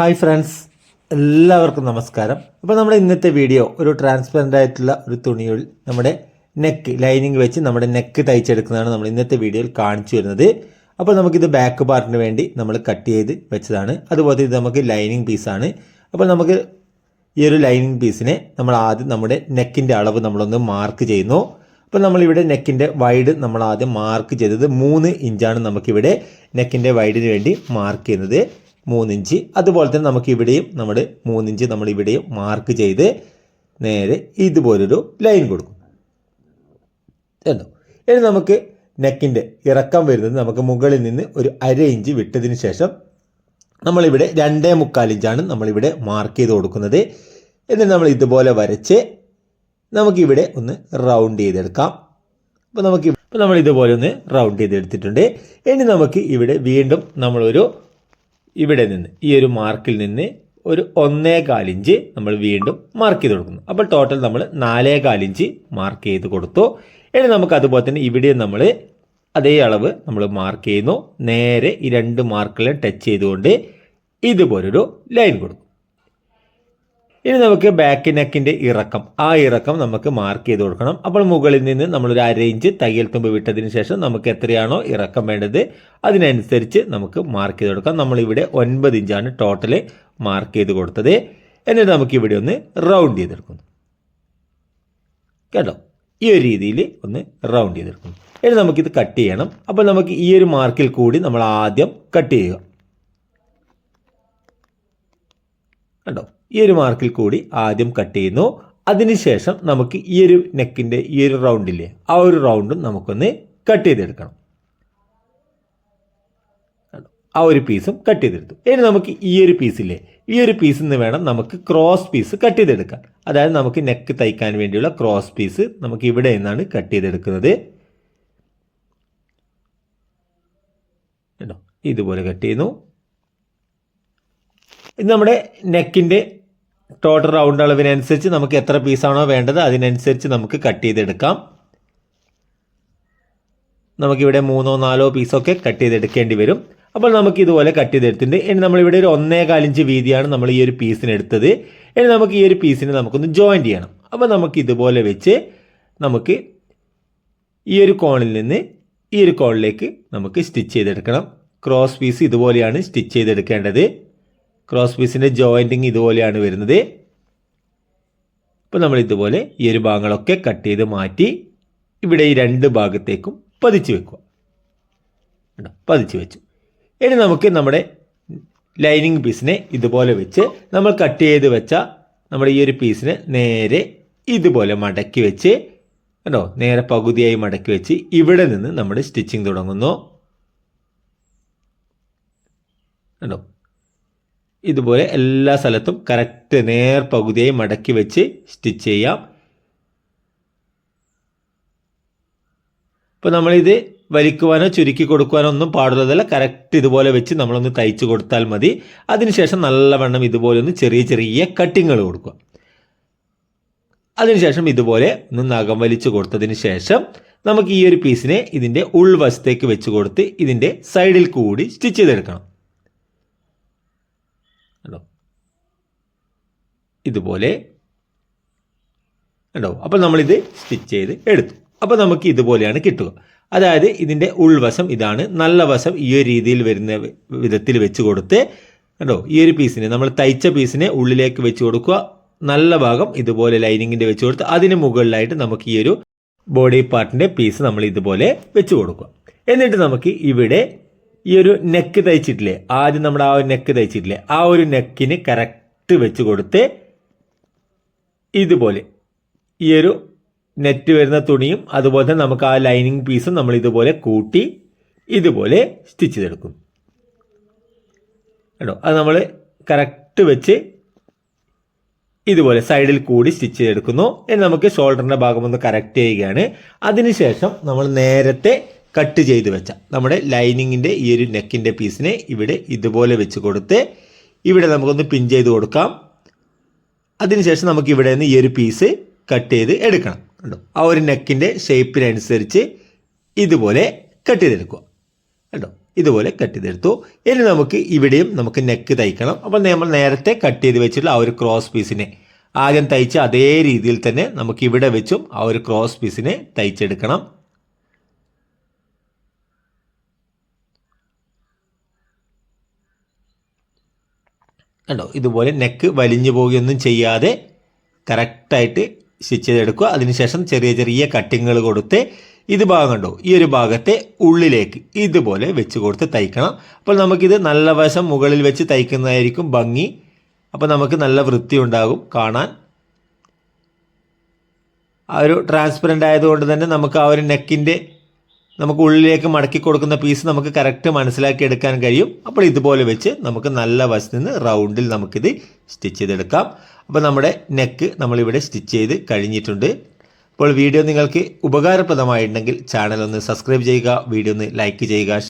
Hi friends എല്ലാവർക്കും നമസ്കാരം. അപ്പോൾ നമ്മുടെ ഇന്നത്തെ വീഡിയോ ഒരു ട്രാൻസ്പെറന്റ് ആയിട്ടുള്ള ഒരു തുണിയിൽ നമ്മുടെ നെക്ക് ലൈനിങ് വെച്ച് നമ്മുടെ നെക്ക് തയ്ച്ചെടുക്കുന്നതാണ് നമ്മൾ ഇന്നത്തെ വീഡിയോയിൽ കാണിച്ചു വരുന്നത്. അപ്പോൾ നമുക്കിത് ബാക്ക് പാർട്ടിന് വേണ്ടി നമ്മൾ കട്ട് ചെയ്ത് വെച്ചതാണ്. അതുപോലെ ഇത് നമുക്ക് ലൈനിങ് പീസാണ് അപ്പോൾ നമുക്ക് ഈ ഒരു ലൈനിങ് പീസിനെ നമ്മൾ ആദ്യം നമ്മുടെ നെക്കിന്റെ അളവ് നമ്മളൊന്ന് മാർക്ക് ചെയ്യുന്നു. അപ്പോൾ നമ്മളിവിടെ നെക്കിന്റെ വൈഡ് നമ്മൾ ആദ്യം മാർക്ക് ചെയ്തത് മൂന്ന് ഇഞ്ചാണ് നമുക്കിവിടെ നെക്കിന്റെ വൈഡിന് വേണ്ടി മാർക്ക് ചെയ്യുന്നത്. മൂന്നിഞ്ച്. അതുപോലെ തന്നെ നമുക്ക് ഇവിടെയും നമ്മൾ മൂന്നിഞ്ച് നമ്മൾ ഇവിടെയും മാർക്ക് ചെയ്ത് നേരെ ഇതുപോലൊരു ലൈൻ കൊടുക്കും. കണ്ടോ? ഇനി നമുക്ക് നെക്കിന്റെ ഇറക്കം വരുന്നത് നമുക്ക് മുകളിൽ നിന്ന് ഒരു അര ഇഞ്ച് വിട്ടതിന് ശേഷം നമ്മളിവിടെ രണ്ടേ മുക്കാൽ ഇഞ്ചാണ് നമ്മളിവിടെ മാർക്ക് ചെയ്ത് കൊടുക്കുന്നത്. എന്നിട്ട് നമ്മൾ ഇതുപോലെ വരച്ച് നമുക്കിവിടെ ഒന്ന് റൗണ്ട് ചെയ്തെടുക്കാം. അപ്പോൾ നമുക്ക് ഇപ്പോൾ നമ്മൾ ഇതുപോലെ ഒന്ന് റൗണ്ട് ചെയ്തെടുത്തിട്ടുണ്ട്. ഇനി നമുക്ക് ഇവിടെ വീണ്ടും നമ്മളൊരു ഇവിടെ നിന്ന് ഈ ഒരു മാർക്കിൽ നിന്ന് ഒരു ഒന്നേ കാലിഞ്ച് നമ്മൾ വീണ്ടും മാർക്ക് ചെയ്ത് കൊടുക്കുന്നു. അപ്പോൾ ടോട്ടൽ നമ്മൾ നാലേ കാലിഞ്ച് മാർക്ക് ചെയ്ത് കൊടുത്തു. ഇനി നമുക്ക് അതുപോലെ തന്നെ ഇവിടെ നമ്മൾ അതേ അളവ് നമ്മൾ മാർക്ക് ചെയ്യുന്നു. നേരെ ഈ രണ്ട് മാർക്കിലും ടച്ച് ചെയ്തുകൊണ്ട് ഇതുപോലൊരു ലൈൻ കൊടുക്കും. ഇനി നമുക്ക് ബാക്ക് നെക്കിന്റെ ഇറക്കം. ആ ഇറക്കം നമുക്ക് മാർക്ക് ചെയ്ത് കൊടുക്കണം. അപ്പോൾ മുകളിൽ നിന്ന് നമ്മളൊരു അരേഞ്ച് തയ്യൽ തുമ്പ് വിട്ടതിന് ശേഷം നമുക്ക് എത്രയാണോ ഇറക്കം വേണ്ടത് അതിനനുസരിച്ച് നമുക്ക് മാർക്ക് ചെയ്ത് കൊടുക്കാം. നമ്മളിവിടെ ഒൻപത് ഇഞ്ചാണ് ടോട്ടൽ മാർക്ക് ചെയ്ത് കൊടുത്തത്. എന്നിട്ട് നമുക്ക് ഇവിടെ ഒന്ന് റൗണ്ട് ചെയ്തെടുക്കുന്നു. കേട്ടോ? ഈ ഒരു രീതിയിൽ ഒന്ന് റൗണ്ട് ചെയ്തെടുക്കുന്നു. ഇനി നമുക്കിത് കട്ട് ചെയ്യണം. അപ്പോൾ നമുക്ക് ഈ ഒരു മാർക്കിൽ കൂടി നമ്മൾ ആദ്യം കട്ട് ചെയ്യുക. കണ്ടോ? ഈ ഒരു മാർക്കിൽ കൂടി ആദ്യം കട്ട് ചെയ്യുന്നു. അതിനുശേഷം നമുക്ക് ഈ ഒരു നെക്കിന്റെ ഈ ഒരു റൗണ്ടില്ലേ ആ ഒരു റൗണ്ടും നമുക്കൊന്ന് കട്ട് ചെയ്തെടുക്കണം? ആ ഒരു പീസും കട്ട് ചെയ്തെടുത്തു. ഇനി നമുക്ക് ഈ ഒരു പീസില്ലേ ഈ ഒരു പീസിൽ നിന്ന് വേണം നമുക്ക് ക്രോസ് പീസ് കട്ട് ചെയ്തെടുക്കാൻ. അതായത് നമുക്ക് നെക്ക് തയ്ക്കാൻ വേണ്ടിയുള്ള ക്രോസ് പീസ് നമുക്ക് ഇവിടെ നിന്നാണ് കട്ട് ചെയ്തെടുക്കുന്നത്. ഇതുപോലെ കട്ട് ചെയ്യുന്നു. ഇത് നമ്മുടെ നെക്കിന്റെ ടോട്ടൽ റൗണ്ട് അളവിനനുസരിച്ച് നമുക്ക് എത്ര പീസാണോ വേണ്ടത് അതിനനുസരിച്ച് നമുക്ക് കട്ട് ചെയ്തെടുക്കാം. നമുക്കിവിടെ മൂന്നോ നാലോ പീസൊക്കെ കട്ട് ചെയ്തെടുക്കേണ്ടി വരും. അപ്പോൾ നമുക്ക് ഇതുപോലെ കട്ട് ചെയ്തെടുത്തിട്ടുണ്ട്. ഇനി നമ്മളിവിടെ ഒരു ഒന്നേ കാലിഞ്ച് വീതിയാണ് നമ്മൾ ഈ ഒരു പീസിന് എടുത്തത്. ഇനി നമുക്ക് ഈ ഒരു പീസിനെ നമുക്കൊന്ന് ജോയിന്റ് ചെയ്യണം. അപ്പോൾ നമുക്ക് ഇതുപോലെ വെച്ച് നമുക്ക് ഈ ഒരു കോണിൽ നിന്ന് ഈ ഒരു കോണിലേക്ക് നമുക്ക് സ്റ്റിച്ച് ചെയ്തെടുക്കണം. ക്രോസ് പീസ് ഇതുപോലെയാണ് സ്റ്റിച്ച് ചെയ്തെടുക്കേണ്ടത്. ക്രോസ് പീസിന്റെ ജോയിന്റിങ് ഇതുപോലെയാണ് വരുന്നത്. ഇപ്പോൾ നമ്മൾ ഇതുപോലെ ഈ ഒരു ഭാഗങ്ങളൊക്കെ കട്ട് ചെയ്ത് മാറ്റി ഇവിടെ ഈ രണ്ട് ഭാഗത്തേക്കും പതിച്ച് വെക്കുക? പതിച്ച് വെച്ചു. ഇനി നമുക്ക് നമ്മുടെ ലൈനിങ് പീസിനെ ഇതുപോലെ വെച്ച് നമ്മൾ കട്ട് ചെയ്ത് വെച്ച നമ്മുടെ ഈ ഒരു പീസിനെ നേരെ ഇതുപോലെ മടക്കി വെച്ച് കണ്ടോ? നേരെ പകുതിയായി മടക്കി വെച്ച് ഇവിടെ നിന്ന് നമ്മൾ സ്റ്റിച്ചിങ് തുടങ്ങുന്നു. കണ്ടോ? ഇതുപോലെ എല്ലാ സ്ഥലത്തും കറക്റ്റ് നേർ പകുതിയായി മടക്കി വെച്ച് സ്റ്റിച്ച് ചെയ്യാം. ഇപ്പോൾ നമ്മളിത് വലിക്കുവാനോ ചുരുക്കി കൊടുക്കുവാനോ ഒന്നും പാടുള്ളതല്ല. കറക്റ്റ് ഇതുപോലെ വെച്ച് നമ്മളൊന്ന് തയ്ച്ചു കൊടുത്താൽ മതി. അതിനുശേഷം നല്ലവണ്ണം ഇതുപോലെ ഒന്ന് ചെറിയ ചെറിയ കട്ടിങ്ങൾ കൊടുക്കുക. അതിനുശേഷം ഇതുപോലെ ഒന്ന് നഖം വലിച്ചു കൊടുത്തതിന് ശേഷം നമുക്ക് ഈ ഒരു പീസിനെ ഇതിന്റെ ഉൾവശത്തേക്ക് വെച്ച് കൊടുത്ത് ഇതിന്റെ സൈഡിൽ കൂടി സ്റ്റിച്ച് ചെയ്തെടുക്കണം കണ്ടോ ഇതുപോലെ കണ്ടോ അപ്പോൾ നമ്മളിത് സ്റ്റിച്ച് ചെയ്ത് എടുത്തു. അപ്പോൾ നമുക്ക് ഇതുപോലെയാണ് കിട്ടുക. അതായത് ഇതിന്റെ ഉൾവശം ഇതാണ്. നല്ല വശം ഈ ഒരു രീതിയിൽ വരുന്ന വിധത്തിൽ വെച്ച് കൊടുത്ത് കണ്ടോ? ഈ ഒരു പീസിനെ നമ്മൾ തയ്ച്ച പീസിനെ ഉള്ളിലേക്ക് വെച്ച് കൊടുക്കുക. നല്ല ഭാഗം ഇതുപോലെ ലൈനിങ്ങിന്റെ വെച്ച് കൊടുത്ത് അതിന് മുകളിലായിട്ട് നമുക്ക് ഈ ഒരു ബോഡി പാർട്ടിന്റെ പീസ് നമ്മൾ ഇതുപോലെ വെച്ച് കൊടുക്കുക. എന്നിട്ട് നമുക്ക് ഇവിടെ ഈ ഒരു നെക്ക് തയ്ച്ചിട്ടില്ലേ? ആദ്യം നമ്മുടെ ആ ഒരു നെക്ക് തയ്ച്ചിട്ടില്ലേ? ആ ഒരു നെക്കിന് കറക്റ്റ് വെച്ച് കൊടുത്ത് ഇതുപോലെ. ഈ ഒരു നെറ്റ് വരുന്ന തുണിയും അതുപോലെ തന്നെ നമുക്ക് ആ ലൈനിങ് പീസും നമ്മൾ ഇതുപോലെ കൂട്ടി ഇതുപോലെ സ്റ്റിച്ച് ചെയ്തെടുക്കും. കേട്ടോ അത് നമ്മൾ കറക്റ്റ് വെച്ച് ഇതുപോലെ സൈഡിൽ കൂടി സ്റ്റിച്ച് ചെയ്തെടുക്കുന്നു. ഇനി നമുക്ക് ഷോൾഡറിന്റെ ഭാഗം ഒന്ന് കറക്റ്റ് ചെയ്യുകയാണ്. അതിനുശേഷം നമ്മൾ നേരത്തെ കട്ട് ചെയ്ത് വെച്ച നമ്മുടെ ലൈനിങ്ങിന്റെ ഈ ഒരു നെക്കിന്റെ പീസിനെ ഇവിടെ ഇതുപോലെ വെച്ച് കൊടുത്ത് ഇവിടെ നമുക്കൊന്ന് പിൻ ചെയ്ത് കൊടുക്കാം. അതിനുശേഷം നമുക്ക് ഇവിടെ നിന്ന് ഈ ഒരു പീസ് കട്ട് ചെയ്ത് എടുക്കണം. കണ്ടോ? ആ ഒരു നെക്കിന്റെ ഷേപ്പിനനുസരിച്ച് ഇതുപോലെ കട്ട് ചെയ്തെടുക്കുക. കേട്ടോ ഇതുപോലെ കട്ട് ചെയ്തെടുത്തു. ഇനി നമുക്ക് ഇവിടെയും നമുക്ക് നെക്ക് തയ്ക്കണം. അപ്പോൾ നമ്മൾ നേരത്തെ കട്ട് ചെയ്ത് വെച്ചിട്ടുള്ള ആ ഒരു ക്രോസ് പീസിനെ ആദ്യം തയ്ച്ച അതേ രീതിയിൽ തന്നെ നമുക്ക് ഇവിടെ വെച്ചും ആ ഒരു ക്രോസ് പീസിനെ തയ്ച്ചെടുക്കണം. കണ്ടോ? ഇതുപോലെ നെക്ക് വലിഞ്ഞു പോവുകയൊന്നും ചെയ്യാതെ കറക്റ്റായിട്ട് സ്റ്റിച്ച് ചെയ്തെടുക്കുക. അതിനുശേഷം ചെറിയ ചെറിയ കട്ടിങ്ങുകൾ കൊടുത്ത് ഇത് ഭാഗം കണ്ടോ? ഈ ഒരു ഭാഗത്തെ ഉള്ളിലേക്ക് ഇതുപോലെ വെച്ച് കൊടുത്ത് തയ്ക്കണം. അപ്പോൾ നമുക്കിത് നല്ല വശം മുകളിൽ വെച്ച് തയ്ക്കുന്നതായിരിക്കും ഭംഗി. അപ്പോൾ നമുക്ക് നല്ല വൃത്തി ഉണ്ടാകും കാണാൻ. ആ ഒരു ട്രാൻസ്പെറന്റ് ആയതുകൊണ്ട് തന്നെ നമുക്ക് ആ ഒരു നെക്കിന്റെ നമുക്ക് ഉള്ളിലേക്ക് മടക്കി കൊടുക്കുന്ന പീസ് നമുക്ക് കറക്റ്റ് മനസ്സിലാക്കി എടുക്കാൻ കഴിയും. അപ്പോൾ ഇതുപോലെ വെച്ച് നമുക്ക് നല്ല വശത്ത് നിന്ന് റൗണ്ടിൽ നമുക്കിത് സ്റ്റിച്ച് ചെയ്തെടുക്കാം. അപ്പോൾ നമ്മുടെ നെക്ക് നമ്മളിവിടെ സ്റ്റിച്ച് ചെയ്ത് കഴിഞ്ഞിട്ടുണ്ട്. അപ്പോൾ വീഡിയോ നിങ്ങൾക്ക് ഉപകാരപ്രദമായിട്ടുണ്ടെങ്കിൽ ചാനൽ ഒന്ന് സബ്സ്ക്രൈബ് ചെയ്യുക വീഡിയോ ഒന്ന് ലൈക്ക് ചെയ്യുക.